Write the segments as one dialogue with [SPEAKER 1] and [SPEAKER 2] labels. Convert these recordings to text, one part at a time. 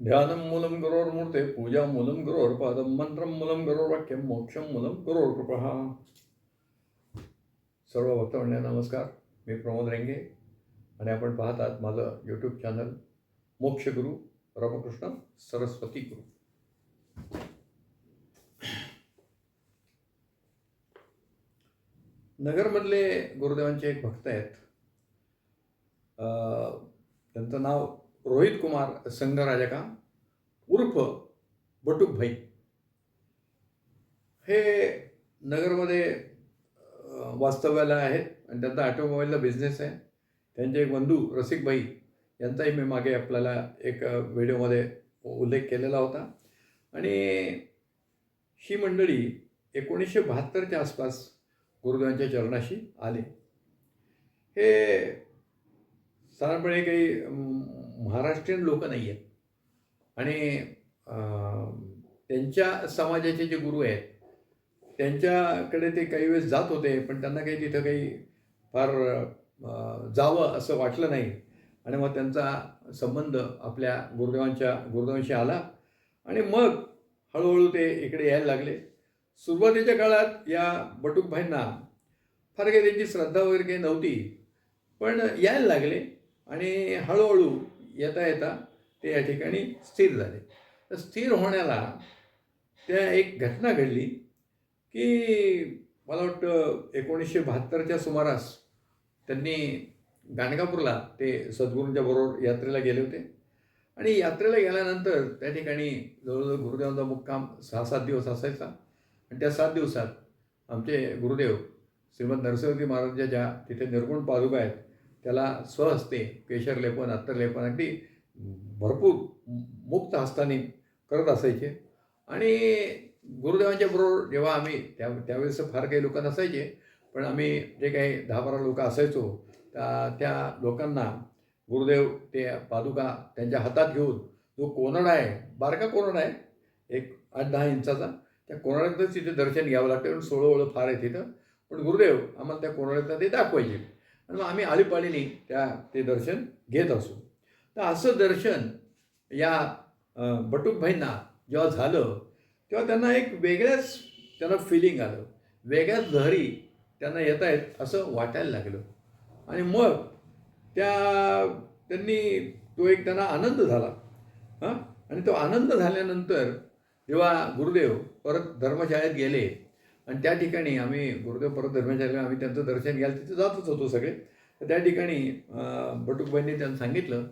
[SPEAKER 1] ध्यानं मूलं गुरोर् मूर्ते पूजा मूलं गुरोर् पादं मंत्रं मूलं गुरोर् वाक्यं मोक्षं मूलं गुरोर् कृपः सर्व भक्तमंडळी नमस्कार मी प्रमोद रेंगे आणि आपण पाहतात माझं यूट्यूब चॅनल मोक्षगुरू रामकृष्ण सरस्वती गुरु नगरमधले गुरुदेवांचे एक भक्त आहेत त्यांचं नाव रोहित कुमार संघराजका उर्फ बटुकभाई हे नगरमध्ये वास्तव्याला आहेत आणि त्यांचा ऑटोमोबाईलला बिझनेस आहे. त्यांचे एक बंधू रसिकभाई यांचाही मी मागे आपल्याला एक व्हिडिओमध्ये उल्लेख केलेला होता. आणि ही मंडळी एकोणीसशे बहात्तरच्या आसपास गुरुदेवांच्या चरणाशी आले. हे साधारणपणे काही महाराष्ट्रीयन लोक नाही आहेत आणि त्यांच्या समाजाचे जे गुरु आहेत त्यांच्याकडे ते काही वेळेस जात होते पण त्यांना काही तिथं काही फार जावं असं वाटलं नाही. आणि मग त्यांचा संबंध आपल्या गुरुदेवांच्या गुरुदेवांशी आला. आणि मग हळूहळू ते इकडे यायला लागले. सुरुवातीच्या काळात या बटुकभाईंना फार काही त्यांची श्रद्धा वगैरे काही नव्हती पण यायला लागले. आणि हळूहळू येता येता ते या ठिकाणी स्थिर झाले. तर स्थिर होण्याला त्या एक घटना घडली की मला वाटतं एकोणीसशे बहात्तरच्या सुमारास त्यांनी गाणगापूरला ते सद्गुरूंच्या बरोबर यात्रेला गेले होते. आणि यात्रेला गेल्यानंतर त्या ठिकाणी जवळजवळ गुरुदेवांचा मुक्काम सहा सात दिवस असायचा. आणि त्या सात दिवसात आमचे गुरुदेव श्रीमद नरसिंहजी महाराजांच्या ज्या तिथे निर्गुण पादुका आहेत त्याला स्वहस्ते केशर लेपन अत्तरलेपन अगदी भरपूर मुक्त हस्ताने करत असायचे. आणि गुरुदेवांच्या बरोबर जेव्हा आम्ही त्या त्यावेळेस फार काही लोक नसायचे पण आम्ही जे काही दहा बारा लोक असायचो त्या त्या लोकांना गुरुदेव ते पादुका त्यांच्या हातात घेऊन जो कोनड आहे बारका कोनड आहे एक आठ दहा इंचाचा त्या कोनड्यातच तिथे दर्शन घ्यावं लागतं सोळं ओळं फार आहे तिथं. पण गुरुदेव आम्हाला त्या कोनड्यातनं ते दाखवायचे. आणि मग आम्ही आळीपाळीने त्या ते दर्शन घेत असू. तर असं दर्शन या बटुकभाईंना जेव्हा झालं तेव्हा त्यांना एक वेगळ्याच त्यांना फिलिंग आलं. वेगळ्याच लहरी त्यांना येत आहेत असं वाटायला लागलं. आणि मग त्या त्यांनी तो एक त्यांना आनंद झाला. हां? आणि तो आनंद झाल्यानंतर जेव्हा गुरुदेव परत धर्मशाळेत गेले आणि त्या ठिकाणी आम्ही गुरुदेव परत धर्मशाला आम्ही त्यांचं दर्शन घ्यायला तिथे जातच होतो सगळे. तर त्या ठिकाणी बटुकबाईंनी त्यांना सांगितलं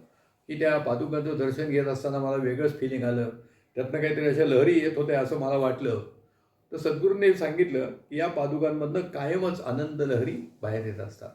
[SPEAKER 1] की त्या पादुकांचं दर्शन घेत असताना मला वेगळंच फिलिंग आलं. त्यातनं काहीतरी अशा लहरी येत होत्या असं मला वाटलं. तर सद्गुरूंनी सांगितलं की या पादुकांमधनं कायमच आनंद लहरी बाहेर येत असतात.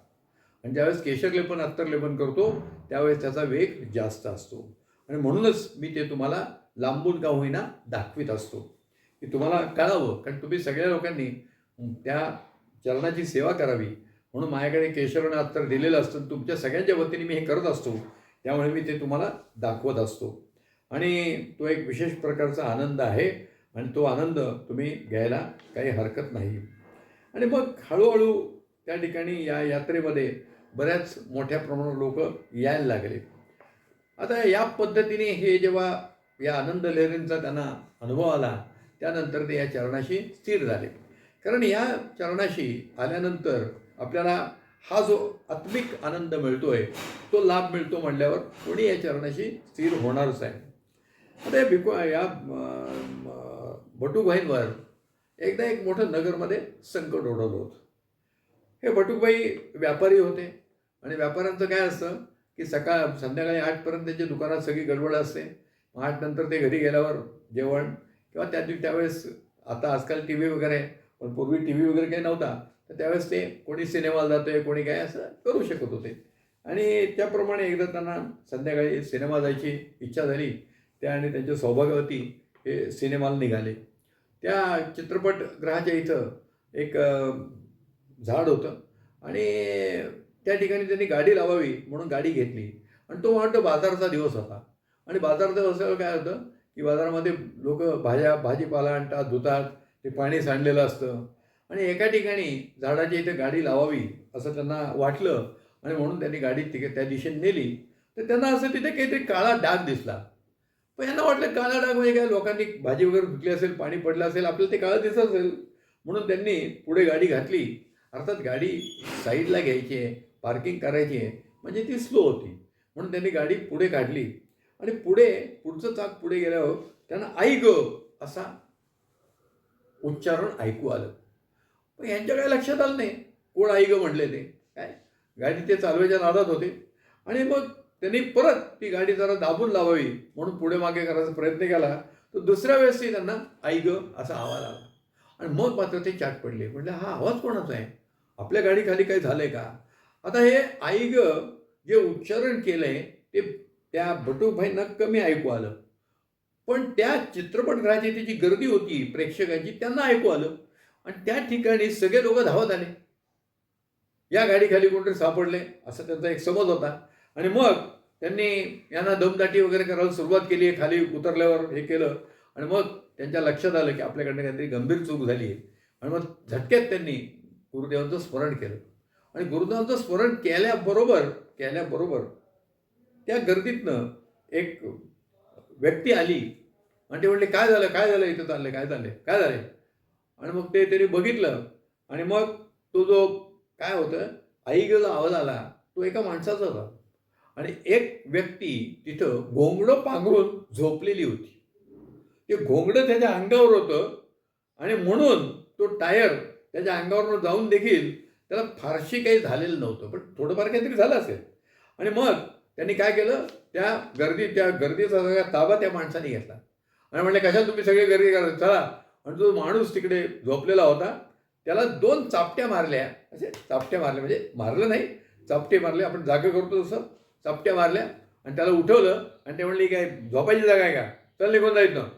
[SPEAKER 1] आणि ज्यावेळेस केशरलेपन अत्तरलेपन करतो त्यावेळेस त्याचा वेग जास्त असतो. आणि म्हणूनच मी ते तुम्हाला लांबून का होईना दाखवित असतो. की तुम्हाला कळावं. कारण तुम्ही सगळ्या लोकांनी त्या चरणाची सेवा करावी. म्हणून माझ्याकडे केशवनाथ तर दिलेलं असतं. तुमच्या सगळ्यांच्या वतीने मी हे करत असतो. त्यामुळे मी ते तुम्हाला दाखवत असतो. आणि तो एक विशेष प्रकारचा आनंद आहे. आणि तो आनंद तुम्ही घ्यायला काही हरकत नाही. आणि मग हळूहळू त्या ठिकाणी या यात्रेमध्ये बऱ्याच मोठ्या प्रमाणात लोक यायला लागले. आता या पद्धतीने हे जेव्हा या आनंद लहरींचा त्यांना अनुभव आला त्यानंतर ते या चरणाशी स्थिर झाले. कारण या चरणाशी आल्यानंतर आपल्याला हा जो आत्मिक आनंद मिळतो आहे तो लाभ मिळतो म्हटल्यावर कोणी या चरणाशी स्थिर होणारच आहे आता या भिको या भटूभाईंवर एकदा एक मोठं नगरमध्ये संकट ओढवलं होतं. हे भटूभाई व्यापारी होते आणि व्यापाऱ्यांचं काय असतं की सकाळ संध्याकाळी आठपर्यंत त्यांच्या दुकानात सगळी गडबड असते. मग आठ नंतर ते घरी गेल्यावर जेवण किंवा त्या त्यावेळेस आता आजकाल टी व्ही वगैरे आहे, पण पूर्वी टी व्ही वगैरे काही नव्हता तर त्यावेळेस ते कोणी सिनेमाला जातो आहे कोणी काय असं करू शकत होते. आणि त्याप्रमाणे एकदा त्यांना संध्याकाळी सिनेमा जायची इच्छा झाली त्या आणि त्यांच्या सौभाग्यवती हे सिनेमाला निघाले. त्या चित्रपटगृहाच्या इथं एक झाड होतं आणि त्या ठिकाणी त्यांनी गाडी लावावी म्हणून गाडी घेतली. आणि तो वाटतं बाजारचा दिवस होता. आणि बाजाराचा दिवसावर काय होतं की बाजारामध्ये लोक भाज्या भाजीपाला आणतात धुतात ते पाणी सांडलेलं असतं. आणि एका ठिकाणी झाडाच्या इथे गाडी लावावी असं त्यांना वाटलं आणि म्हणून त्यांनी गाडी तिथे त्या दिशेने नेली. तर त्यांना असं तिथे काहीतरी काळा डाग दिसला. पण यांना वाटलं काळा डाग म्हणजे काय? लोकांनी भाजी वगैरे धुतली असेल पाणी पडलं असेल आपल्याला ते काळं दिसत असेल. म्हणून त्यांनी पुढे गाडी घातली. अर्थात गाडी साईडला घ्यायची आहे पार्किंग करायची आहे. म्हणजे ती स्लो होती. म्हणून त्यांनी गाडी पुढे काढली. आणि पुढे पुढचं चाक पुढे गेल्यावर त्यांना आई ग असा उच्चारण ऐकू आलं. पण यांच्या काय लक्षात आलं नाही. कोण आई ग म्हटले ते? काय? गाडी ते चालवायच्या नादात होते. आणि मग त्यांनी परत ती गाडी जरा दाबून लावावी म्हणून पुढे मागे करायचा प्रयत्न केला तर दुसऱ्या वेळेसही त्यांना आई ग असा आवाज आला. आणि मग मात्र ते चाट पडले. म्हटलं हा आवाज कोणाचा आहे? आपल्या गाडीखाली काही झालंय का? आता हे आई ग जे उच्चारण केलंय ते त्या भटूभाईंना कमी ऐकू आलं. पण त्या चित्रपटगृहाची ती जी गर्दी होती प्रेक्षकांची त्यांना ऐकू आलं. आणि त्या ठिकाणी सगळे लोक धावत आले. या गाडीखाली कोणतरी सापडले असा त्यांचा एक समज होता. आणि मग त्यांनी यांना दमदाटी वगैरे करायला सुरुवात केली खाली उतरल्यावर हे केलं. आणि मग त्यांच्या लक्षात आलं की आपल्याकडनं काहीतरी गंभीर चूक झाली आहे. आणि मग झटक्यात त्यांनी गुरुदेवांचं स्मरण केलं. आणि गुरुदेवांचं स्मरण केल्याबरोबर केल्याबरोबर त्या गर्दीतनं एक व्यक्ती आली आणि ते म्हणले काय झालं? काय झालं? इथं चाललंय काय चाललंय काय झालंय आणि मग ते त्याने बघितलं आणि मग तो जो काय होतं आई जो आवाज आला तो एका माणसाचा होता. आणि एक व्यक्ती तिथं घोंगडं पांघरून झोपलेली होती. ते घोंगडं त्याच्या अंगावर होतं आणि म्हणून तो टायर त्याच्या अंगावर जाऊन देखील त्याला फारशी काही झालेलं नव्हतं. पण थोडंफार काहीतरी झालं असेल. आणि मग त्यांनी काय केलं? त्या गर्दी त्या गर्दीचा सगळ्या ताबा त्या माणसाने घेतला. आणि म्हणले कशा तुम्ही सगळे गर्दी करा चला. आणि तो माणूस तिकडे झोपलेला होता त्याला दोन चापट्या मारल्या. असे चापट्या मारल्या म्हणजे मारलं नाही. चापटे मारले आपण जागा करतो तसं. चापट्या मारल्या आणि त्याला उठवलं. आणि ते म्हणले काय झोपायची जागा आहे का? चल निघून जायचं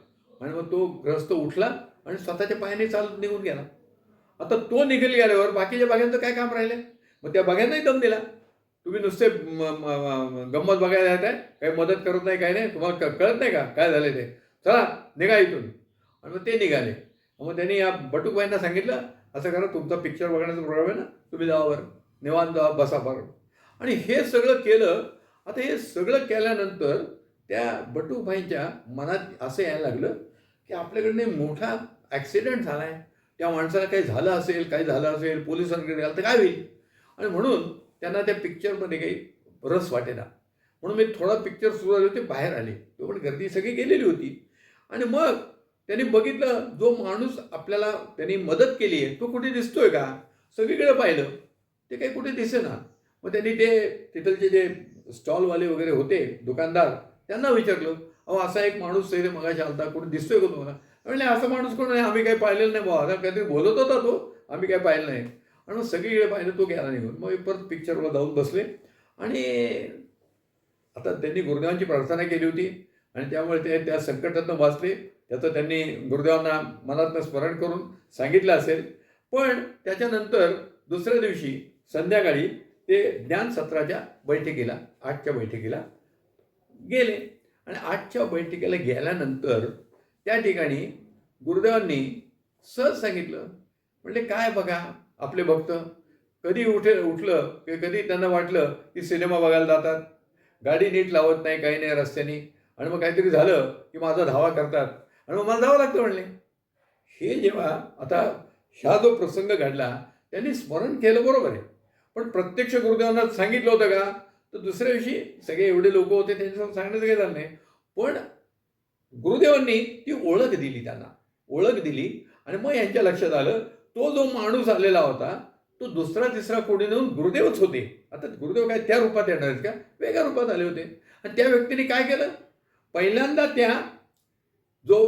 [SPEAKER 1] आणि मग तो ग्रस्त उठला आणि स्वतःच्या पायाने चालत निघून गेला. आता तो निघेल गेल्यावर बाकीच्या बागांचं काय काम राहिलं? मग त्या बागांनाही दम दिला. तुम्ही नुसते गंमत बघायला येत आहे काही मदत करत नाही काही नाही. तुम्हाला कळत नाही का? काय झालं ते? चला निघा इथून. आणि मग ते निघाले. मग त्यांनी या बटूकबाईंना सांगितलं असं करा तुमचा पिक्चर बघण्याचा प्रोग्राम आहे ना तुम्ही जावा बरं निवांत जावा बसा बरं आणि हे सगळं केलं आता हे सगळं केल्यानंतर त्या बटूभाईंच्या मनात असं यायला लागलं की आपल्याकडनं मोठा ॲक्सिडेंट झाला आहे त्या माणसाला काही झालं असेल काही झालं असेल पोलिसांकडे गेलं तर काय होईल? आणि म्हणून त्यांना त्या पिक्चरमध्ये काही रस वाटेना. म्हणून मी थोडा पिक्चर सुरू झाले होते बाहेर आले. तो पण गर्दी सगळी गेलेली होती. आणि मग त्यांनी बघितलं जो माणूस आपल्याला त्यांनी मदत केली आहे तो कुठे दिसतोय का? सगळीकडे पाहिलं. ते काही कुठे दिसेना. मग त्यांनी ते तिथलचे जे स्टॉलवाले वगैरे होते दुकानदार त्यांना विचारलं अहो असा एक माणूस इथे मगाशी आलता कुठे दिसतोय का तुम्हाला? म्हणजे असा माणूस कोण नाही आम्ही काही पाहिलेलं नाही बाबा आता काहीतरी बोलत होता तो. आम्ही काय पाहिलं नाही. आणि मग सगळीकडे पाहिलं तो गेला निघून. मग परत पिक्चरला जाऊन बसले. आणि आता त्यांनी गुरुदेवांची प्रार्थना केली होती. आणि त्यामुळे ते त्या संकटातनं वाचले. त्याचं त्यांनी गुरुदेवांना मनातनं स्मरण करून सांगितलं असेल. पण त्याच्यानंतर दुसऱ्या दिवशी संध्याकाळी ते ज्ञान सत्राच्या बैठकीला आठच्या बैठकीला गेले. आणि आठच्या बैठकीला गेल्यानंतर त्या ठिकाणी गुरुदेवांनी सहज सांगितलं. म्हणजे काय बघा आपले भक्त कधी उठे उठलं की कधी त्यांना वाटलं की सिनेमा बघायला जातात. गाडी नीट लावत नाही काही नाही रस्त्याने. आणि मग काहीतरी झालं की माझा धावा करतात. आणि मग मला जावं लागतं म्हणले. हे जेव्हा आता ह्या जो प्रसंग घडला त्यांनी स्मरण केलं बरोबर आहे. पण प्रत्यक्ष गुरुदेवांना सांगितलं होतं का? तर दुसऱ्या दिवशी सगळे एवढे लोक होते त्यांच्यासमोर सांगण्याचं काही झालं नाही. पण गुरुदेवांनी ती ओळख दिली त्यांना. ओळख दिली. आणि मग यांच्या लक्षात आलं तो जो माणूस आलेला होता तो दुसरा तिसरा कोणी नेऊन गुरुदेवच होते. आता गुरुदेव काय त्या रूपात येणार आहेत का? वेगळ्या रूपात आले होते. आणि त्या व्यक्तीने काय केलं? पहिल्यांदा त्या जो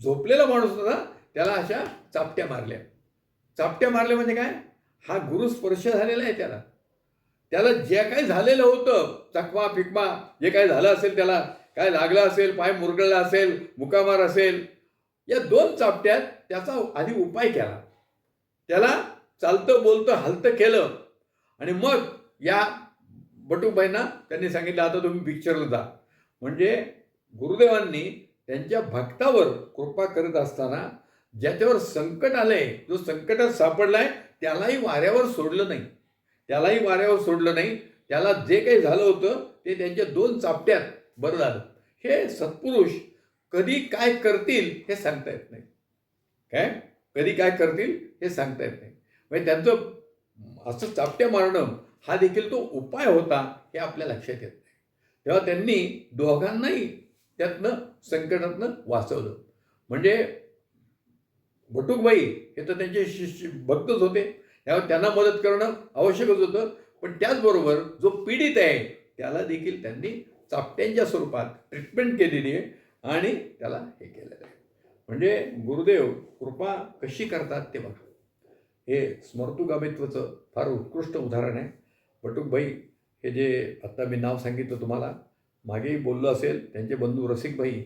[SPEAKER 1] झोपलेला माणूस होता त्याला अशा चापट्या मारल्या. चापट्या मारल्या म्हणजे काय? हा गुरु स्पर्श झालेला आहे त्याला. त्याला जे काही झालेलं होतं चकमा फिकमा जे काय झालं असेल त्याला काय लागलं असेल पाय मुरगळला असेल मुकामार असेल या दोन चापट्यात त्याचा आधी उपाय केला. त्याला चालतं बोलतं हलतं केलं. आणि मग या बटूबाईंना त्यांनी सांगितलं आता तुम्ही पिक्चरला जा. म्हणजे गुरुदेवांनी त्यांच्या भक्तावर कृपा करत असताना ज्याच्यावर संकट आलंय जो संकटात सापडलाय त्यालाही वाऱ्यावर सोडलं नाही. त्यालाही वाऱ्यावर सोडलं नाही. त्याला जे काही झालं होतं ते त्यांच्या दोन चापट्यात बरं झालं. हे सत्पुरुष कधी काय करतील हे सांगता येत नाही. काय? कधी काय करतील? हे सांगता येत नाही. म्हणजे त्यांचं असं चापट्या मारणं हा देखील तो उपाय होता हे आपल्या लक्षात येत नाही. तेव्हा त्यांनी दोघांनाही त्यातनं संकटातनं वाचवलं. म्हणजे बटुकबाई हे तर त्यांचे शिष्य भक्तच होते. त्यामुळे त्यांना मदत करणं आवश्यकच होतं. पण त्याचबरोबर जो पीडित आहे त्याला देखील त्यांनी चापट्यांच्या स्वरूपात ट्रीटमेंट केलेली आहे आणि त्याला हे केलेलं आहे. म्हणजे गुरुदेव कृपा कशी करतात ते बघा. हे स्मर्तुगामित्वाचं फार उत्कृष्ट उदाहरण आहे. बटुकभाई हे जे आत्ता मी नाव सांगितलं तुम्हाला मागेही बोललो असेल त्यांचे बंधू रसिकभाई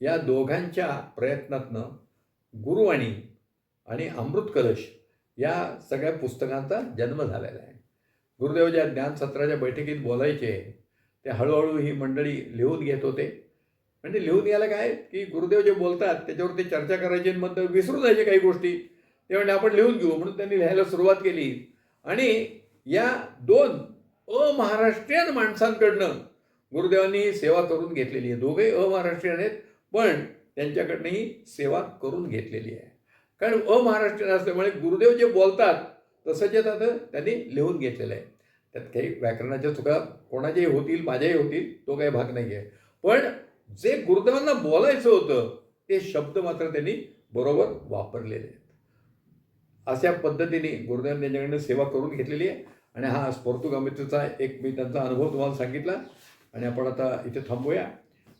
[SPEAKER 1] या दोघांच्या प्रयत्नातनं गुरुवाणी आणि अमृत कलश या सगळ्या पुस्तकांचा जन्म झालेला आहे. गुरुदेव ज्या ज्ञानसत्राच्या बैठकीत बोलायचे ते हळूहळू ही मंडळी लिहून घेत होते. म्हणजे लिहून घ्यायला काय की गुरुदेव जे बोलतात त्याच्यावर ते चर्चा करायची आणि मग विसरून जायचे काही गोष्टी. ते म्हणजे आपण लिहून घेऊ. म्हणून त्यांनी लिहायला सुरुवात केली. आणि या दोन अमहाराष्ट्रीयन माणसांकडनं गुरुदेवांनी सेवा करून घेतलेली आहे. दोघे अमहाराष्ट्रीयन आहेत पण त्यांच्याकडनंही सेवा करून घेतलेली आहे. कारण अमहाराष्ट्रीयन असल्यामुळे गुरुदेव जे बोलतात तसंच आता त्यांनी लिहून घेतलेलं आहे. त्यात काही व्याकरणाच्या चुका कोणाच्याही होतील माझ्याही होतील तो काही भाग नाही आहे पण जे गुरुदेवांना बोलायचं होतं ते शब्द मात्र त्यांनी बरोबर वापरलेले आहेत. अशा पद्धतीने गुरुदेव त्यांच्याकडनं सेवा करून घेतलेली आहे. आणि हा स्फूर्तुगामित्वचा एक मी त्यांचा अनुभव तुम्हाला सांगितला. आणि आपण आता इथे थांबूया.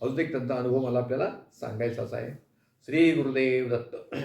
[SPEAKER 1] अजून एक त्यांचा अनुभव मला आपल्याला सांगायचाच आहे. श्री गुरुदेव दत्त.